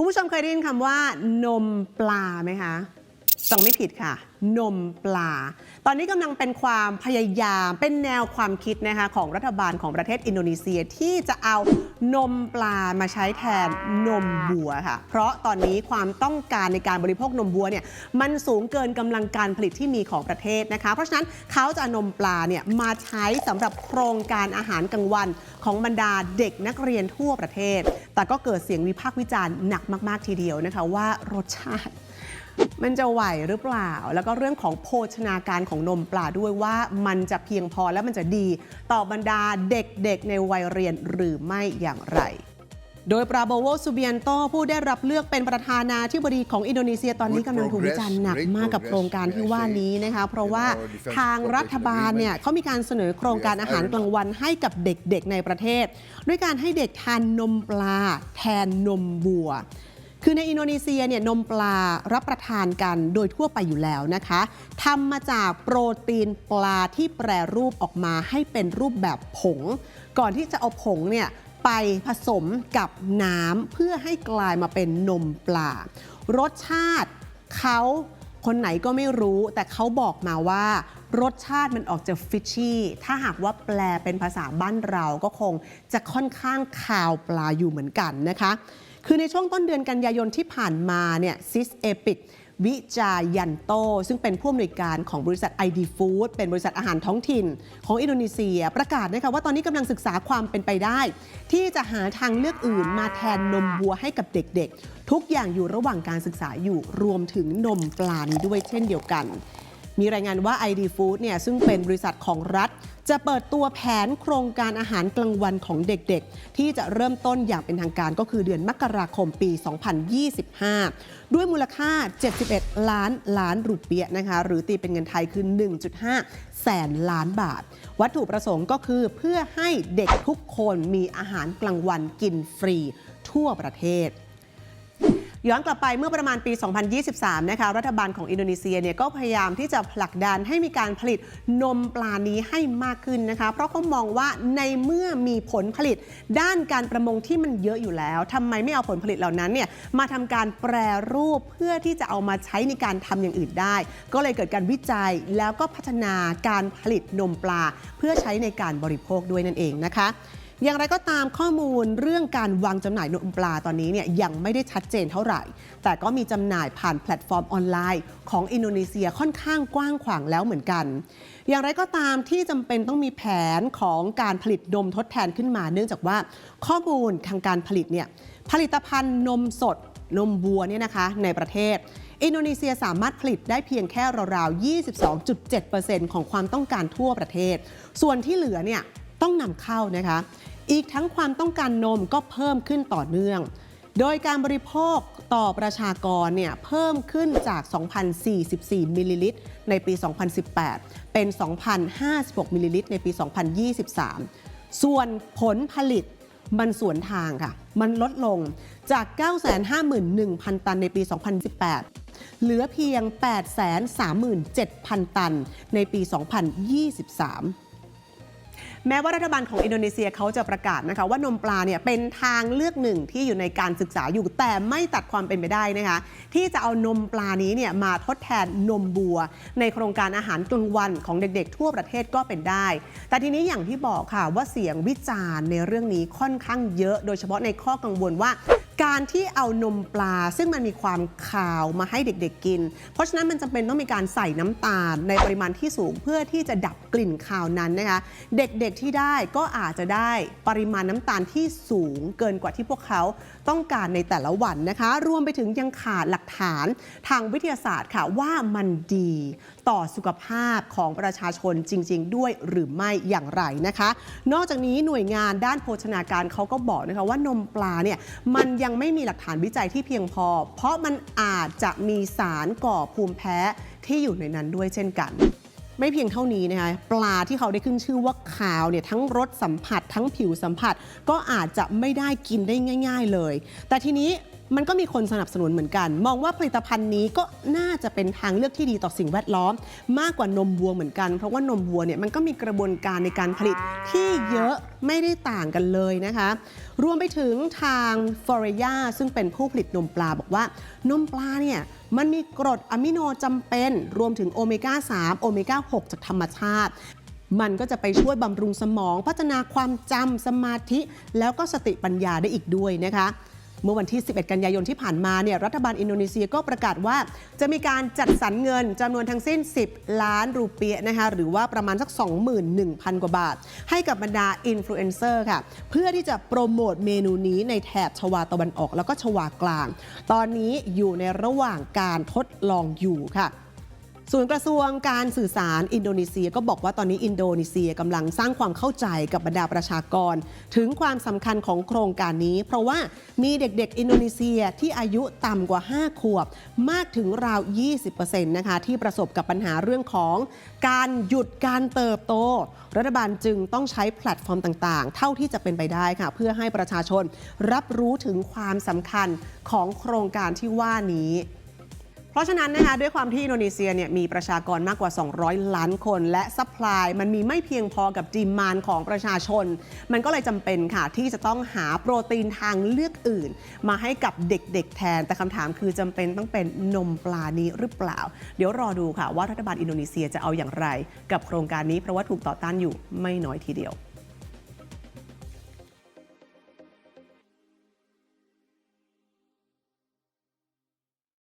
คุณผู้ชมเคยได้ยินคำว่านมปลาไหมคะ ฟังไม่ผิดค่ะ นมปลา ตอนนี้กำลังเป็นความพยายามเป็นแนวความคิดนะคะของรัฐบาลของประเทศอินโดนีเซียที่จะเอานมปลามาใช้แทนนมวัวค่ะ เพราะตอนนี้ความต้องการในการบริโภคนมวัวเนี่ยมันสูงเกินกำลังการผลิตที่มีของประเทศนะคะ เพราะฉะนั้นเขาจะนมปลาเนี่ยมาใช้สำหรับโครงการอาหารกลางวันของบรรดาเด็กนักเรียนทั่วประเทศ แต่ก็เกิดเสียงวิพากษ์วิจารณ์หนักมาก ๆ ทีเดียวนะคะว่ารสชาติ มันจะไหวหรือเปล่า แล้วก็เรื่องของโภชนาการของนมปลาด้วยว่ามันจะเพียงพอและมันจะดีต่อบรรดาเด็กๆ ในวัยเรียนหรือไม่อย่างไรโดยปราโบโวซูเบียนโตผู้ได้รับเลือกเป็นประธานาธิบดีของอินโดนีเซียตอนนี้กำลังถูกวิจารณ์หนักมากกับโครงการที่ว่านี้นะคะเพราะว่าทางรัฐบาลเนี่ยเขามีการเสนอโครงการอาหารกลางวันให้กับเด็กๆในประเทศ ด้วยการให้เด็กทานนมปลา แทนนมวัว คือในอินโดนีเซียเนี่ยนมปลารับประทานกันโดยทั่วไปอยู่แล้วนะคะทำมาจากโปรตีนปลาที่แปรรูปออกมาให้เป็นรูปแบบผง ก่อนที่จะเอาผงเนี่ยไปผสมกับน้ำเพื่อให้กลายมาเป็นนมปลา รสชาติเขาคนไหนก็ไม่รู้ แต่เขาบอกมาว่า รสชาติมันออกจะฟิชชี่ถ้าหากว่าแปลเป็นภาษาบ้านเราก็คงจะค่อนข้างคาวปลาอยู่เหมือนกันนะคะ คือในช่วงต้นเดือนกันยายนที่ผ่านมาเนี่ยซิสเอปิกวิจายันโต ซึ่งเป็นผู้อำนวยการของบริษัท ID Food เป็นบริษัทอาหารท้องถิ่น ของอินโดนีเซีย ประกาศนะคะว่าตอนนี้กำลังศึกษาความเป็นไปได้ ที่จะหาทางเลือกอื่นมาแทนนมวัวให้กับเด็กๆ ทุกอย่างอยู่ระหว่างการศึกษาอยู่รวมถึงนมปลานี้ด้วยเช่นเดียวกัน มีรายงานว่า ID Food เนี่ยซึ่งเป็นบริษัทของรัฐ จะเปิดตัวแผนโครงการอาหารกลางวันของเด็กๆ ที่จะเริ่มต้นอย่างเป็นทางการก็คือเดือนมกราคมปี 2025 ด้วยมูลค่า 71 ล้านล้านรูเปียนะคะหรือตีเป็นเงินไทยคือ 1.5 แสนล้านบาท วัตถุประสงค์ก็คือเพื่อให้เด็กทุกคนมีอาหารกลางวันกินฟรีทั่วประเทศ ย้อนกลับไปเมื่อประมาณปี 2023 นะคะ รัฐบาลของอินโดนีเซียเนี่ยก็พยายามที่จะผลักดันให้มีการผลิตนมปลานี้ให้มากขึ้นนะคะ เพราะเขามองว่าในเมื่อมีผลผลิตด้านการประมงที่มันเยอะอยู่แล้วทำไมไม่เอาผลผลิตเหล่านั้นเนี่ยมาทำการแปรรูปเพื่อที่จะเอามาใช้ในการทำอย่างอื่นได้ ก็เลยเกิดการวิจัยแล้วก็พัฒนาการผลิตนมปลา เพื่อใช้ในการบริโภคด้วยนั่นเองนะคะ อย่างไรก็ตามข้อมูลเรื่องการวางจำหน่ายนมปลาตอนนี้เนี่ยยังไม่ได้ชัดเจนเท่าไหร่ แต่ก็มีจำหน่ายผ่านแพลตฟอร์มออนไลน์ ของอินโดนีเซียค่อนข้างกว้างขวางแล้วเหมือนกัน อย่างไรก็ตามที่จำเป็นต้องมีแผนของการผลิตนมทดแทนขึ้นมา เนื่องจากว่าข้อมูลทางการผลิตเนี่ยผลิตภัณฑ์นมสดนมวัวเนี่ยนะคะในประเทศ อินโดนีเซียสามารถผลิตได้เพียงแค่ราวๆ 22.7%ของความต้องการทั่วประเทศ ส่วนที่เหลือเนี่ย ต้องนำเข้านะคะ อีกทั้งความต้องการนมก็เพิ่มขึ้นต่อเนื่อง โดยการบริโภคต่อประชากรเนี่ยเพิ่มขึ้นจาก 2,044 มิลลิลิตร ในปี 2018 เป็น 2,056 มิลลิลิตร ในปี 2023 ส่วนผลผลิตมันสวนทางค่ะ มันลดลงจาก 951,000 ตันในปี 2018 เหลือเพียง 837,000 ตันในปี 2023 แม้ว่ารัฐบาลของอินโดนีเซียเขาจะประกาศนะคะว่านมปลาเนี่ยเป็นทางเลือกหนึ่งที่อยู่ในการศึกษาอยู่ แต่ไม่ตัดความเป็นไปได้นะคะที่จะเอานมปลานี้เนี่ยมาทดแทนนมบัว ในโครงการอาหารกลางวันของเด็กๆ ทั่วประเทศก็เป็นได้ แต่ทีนี้อย่างที่บอกค่ะว่าเสียงวิจารณ์ในเรื่องนี้ค่อนข้างเยอะ โดยเฉพาะในข้อกังวลว่า การที่เอานมปลาซึ่งมันมีความคาวมาให้เด็กๆกิน เพราะฉะนั้นมันจำเป็นต้องมีการใส่น้ำตาลในปริมาณที่สูงเพื่อที่จะดับกลิ่นคาวนั้นนะคะเด็กๆที่ได้ก็อาจจะได้ปริมาณน้ำตาลที่สูงเกินกว่าที่พวกเขาต้องการในแต่ละวันนะคะ รวมไปถึงยังขาดหลักฐานทางวิทยาศาสตร์ค่ะว่ามันดี ต่อสุขภาพของประชาชนจริง ๆ ด้วยหรือไม่อย่างไรนะคะ นอกจากนี้หน่วยงานด้านโภชนาการเขาก็บอกนะคะว่านมปลาเนี่ยมันยังไม่มีหลักฐานวิจัยที่เพียงพอ เพราะมันอาจจะมีสารก่อภูมิแพ้ที่อยู่ในนั้นด้วยเช่นกันไม่เพียงเท่านี้นะคะปลาที่เขาได้ขึ้นชื่อว่าขาวเนี่ยทั้งรสสัมผัสทั้งผิวสัมผัส ก็อาจจะไม่ได้กินได้ง่าย ๆ เลย แต่ทีนี้ มันก็มีคนสนับสนุนเหมือนกัน มองว่าผลิตภัณฑ์นี้ก็น่าจะเป็นทางเลือกที่ดีต่อสิ่งแวดล้อม มากกว่านมวัวเหมือนกัน เพราะว่านมวัวเนี่ยมันก็มีกระบวนการในการผลิตที่เยอะไม่ได้ต่างกันเลยนะคะ รวมไปถึงทางฟอร์เรยาซึ่งเป็นผู้ผลิตนมปลาบอกว่านมปลาเนี่ยมันมีกรดอะมิโนจำเป็น รวมถึงโอเมก้า 3 โอเมก้า 6 จากธรรมชาติมันก็จะไปช่วยบำรุงสมอง พัฒนาความจำสมาธิ แล้วก็สติปัญญาได้อีกด้วยนะคะ เมื่อวันที่ 11 กันยายนที่ผ่านมาเนี่ยรัฐบาลอินโดนีเซียก็ประกาศว่า จะมีการจัดสรรเงินจำนวนทั้งสิ้น 10 ล้านรูเปียนะคะหรือว่าประมาณสัก 21,000 กว่าบาท ให้กับบรรดาอินฟลูเอนเซอร์ค่ะเพื่อที่จะโปรโมทเมนูนี้ในแถบชวาตะวันออกแล้วก็ชวากลาง ตอนนี้อยู่ในระหว่างการทดลองอยู่ค่ะ ส่วนกระทรวงการสื่อสารอินโดนีเซียก็บอกว่าตอนนี้อินโดนีเซียกำลังสร้างความเข้าใจกับบรรดาประชากร ถึงความสำคัญของโครงการนี้ เพราะว่ามีเด็กๆ อินโดนีเซียที่อายุต่ำกว่า 5 ขวบ มากถึงราว 20%นะคะที่ประสบกับปัญหาเรื่องของการหยุดการเติบโต รัฐบาลจึงต้องใช้แพลตฟอร์มต่างๆ เท่าที่จะเป็นไปได้ค่ะ เพื่อให้ประชาชนรับรู้ถึงความสำคัญของโครงการที่ว่านี้ ราะฉะนั้นนะคะด้วยความที่อินโดนีเซียเนี่ยมีประชากรมากกว่า 200 ล้านคน และซัพพลายมันมีไม่เพียงพอกับดีมานของประชาชน มันก็เลยจำเป็นค่ะ ที่จะต้องหาโปรตีนทางเลือกอื่น มาให้กับเด็กๆแทน แต่คำถามคือจำเป็นต้องเป็นนมปลานี้หรือเปล่า เดี๋ยวรอดูค่ะว่ารัฐบาลอินโดนีเซียจะเอาอย่างไร กับโครงการนี้เพราะว่าถูกต่อต้านอยู่ไม่น้อยทีเดียว